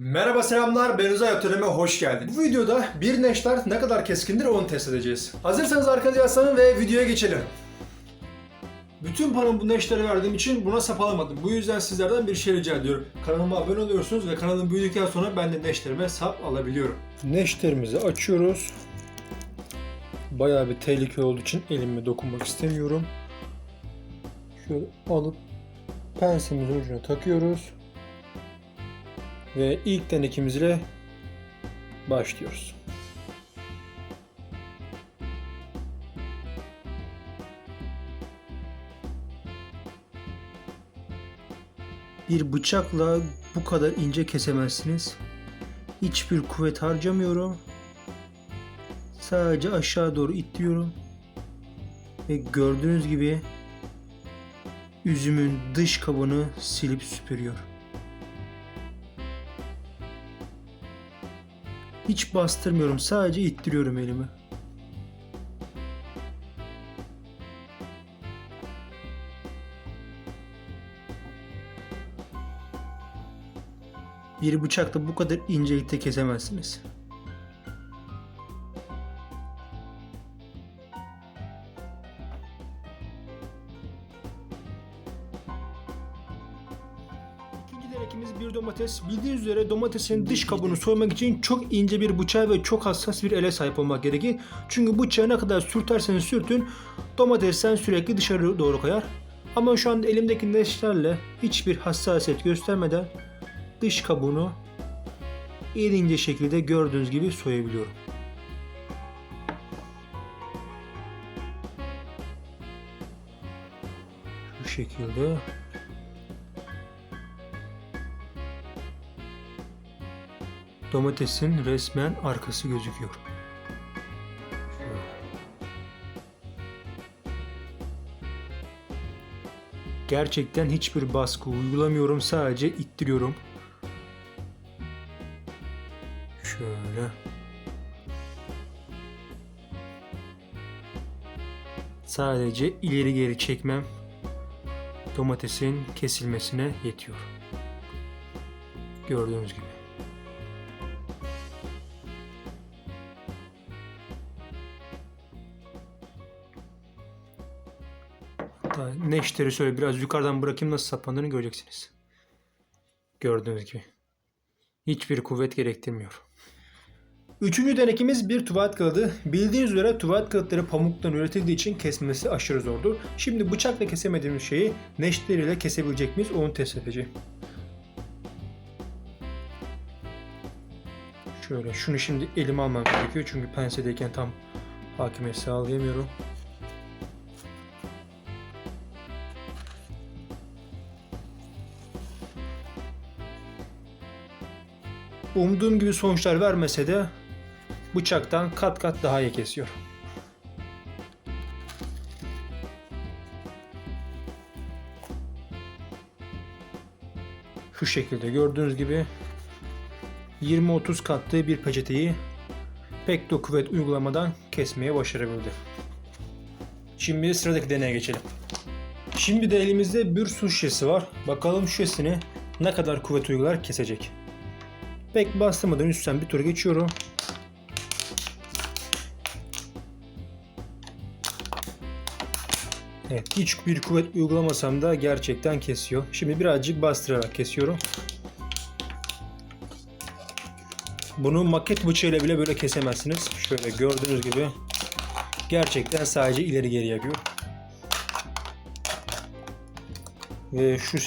Merhaba selamlar ben Uzay Otelime hoş geldin. Bu videoda bir neşter ne kadar keskindir onu test edeceğiz. Hazırsanız arkanıza yaslanın ve videoya geçelim. Bütün paramı bu neştere verdiğim için buna sap alamadım. Bu yüzden sizlerden bir şey rica ediyorum. Kanalıma abone oluyorsunuz ve kanalım büyüdükten sonra ben de neşterime sap alabiliyorum. Neşterimizi açıyoruz. Bayağı bir tehlike olduğu için elime dokunmak istemiyorum. Şöyle alıp pensimizin ucuna takıyoruz. Ve ilk denekimiz ile başlıyoruz. Bir bıçakla bu kadar ince kesemezsiniz. Hiçbir kuvvet harcamıyorum. Sadece aşağı doğru itliyorum. Ve gördüğünüz gibi üzümün dış kabını silip süpürüyor. Hiç bastırmıyorum. Sadece ittiriyorum elimi. Bir bıçakla bu kadar incelikte kesemezsiniz. İkinci denekimiz bir domates. Bildiğiniz üzere domatesin dış kabuğunu soymak için çok ince bir bıçağa ve çok hassas bir ele sahip olmak gerekir. Çünkü bıçağı ne kadar sürterseniz sürtün domatesten sürekli dışarı doğru kayar. Ama şu anda elimdeki neşterle hiçbir hassasiyet göstermeden dış kabuğunu ince şekilde gördüğünüz gibi soyabiliyorum. Şu şekilde Domatesin resmen arkası gözüküyor. Gerçekten hiçbir baskı uygulamıyorum. Sadece ittiriyorum. Şöyle. Sadece ileri geri çekmem domatesin kesilmesine yetiyor. Gördüğünüz gibi. Neşteri şöyle biraz yukarıdan bırakayım nasıl saplandığını göreceksiniz. Gördüğünüz gibi. Hiçbir kuvvet gerektirmiyor. Üçüncü denekimiz bir tuvalet kağıdı. Bildiğiniz üzere tuvalet kağıtları pamuktan üretildiği için kesmesi aşırı zordur. Şimdi bıçakla kesemediğimiz şeyi neşter ile kesebilecek miyiz onu test edeceğim. Şöyle şunu şimdi elime almam gerekiyor çünkü pensedeyken tam hakimiyet sağlayamıyorum. Umduğum gibi sonuçlar vermese de bıçaktan kat kat daha iyi kesiyor. Şu şekilde gördüğünüz gibi 20-30 katlı bir peçeteyi pek de kuvvet uygulamadan kesmeye başarabildi. Şimdi sıradaki deneye geçelim. Şimdi de elimizde bir su şişesi var. Bakalım şişesini ne kadar kuvvet uygular kesecek. Pek bastırmadan üstten bir tur geçiyorum. Evet, hiç bir kuvvet uygulamasam da gerçekten kesiyor. Şimdi birazcık bastırarak kesiyorum. Bunu maket bıçağıyla bile böyle kesemezsiniz. Şöyle gördüğünüz gibi gerçekten sadece ileri geri yapıyor. Ve şu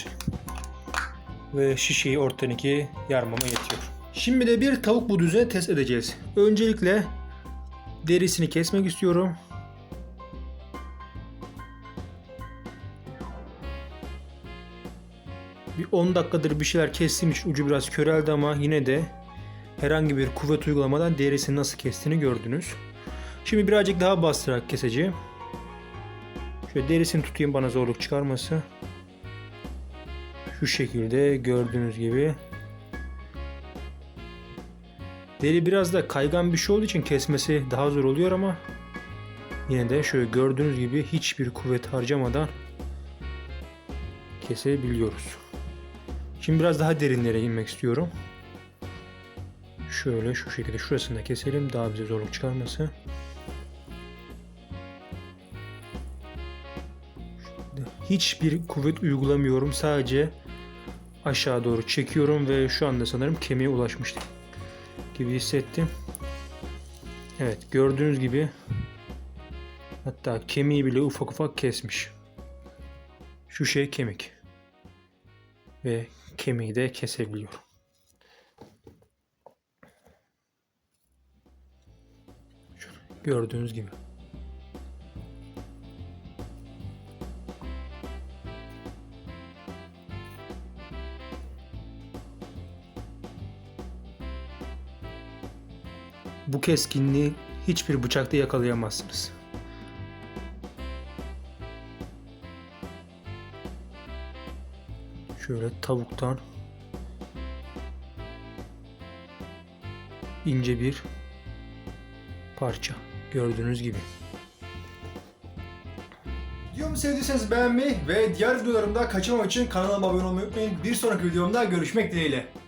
ve şişeyi ortadan ikiye yarmama yetiyor. Şimdi de bir tavuk buduzunu test edeceğiz. Öncelikle derisini kesmek istiyorum. Bir 10 dakikadır bir şeyler kestiğim için ucu biraz köreldi ama yine de herhangi bir kuvvet uygulamadan derisini nasıl kestiğini gördünüz. Şimdi birazcık daha bastırarak keseceğim. Şöyle derisini tutayım bana zorluk çıkarması. Şu şekilde gördüğünüz gibi. Deri biraz da kaygan bir şey olduğu için kesmesi daha zor oluyor ama yine de şöyle gördüğünüz gibi hiçbir kuvvet harcamadan kesebiliyoruz. Şimdi biraz daha derinlere inmek istiyorum. Şöyle şu şekilde şurasını da keselim daha bize zorluk çıkarması. Hiçbir kuvvet uygulamıyorum. Sadece aşağı doğru çekiyorum ve şu anda sanırım kemiğe ulaşmıştım gibi hissettim. Evet gördüğünüz gibi hatta kemiği bile ufak ufak kesmiş. Şu şey kemik. Ve kemiği de kesebiliyor. Gördüğünüz gibi. Bu keskinliği hiçbir bıçakta yakalayamazsınız. Şöyle tavuktan ince bir parça gördüğünüz gibi. Videomu sevdiyseniz beğenmeyi ve diğer videolarımda kaçırmamak için kanalıma abone olmayı unutmayın. Bir sonraki videomda görüşmek dileğiyle.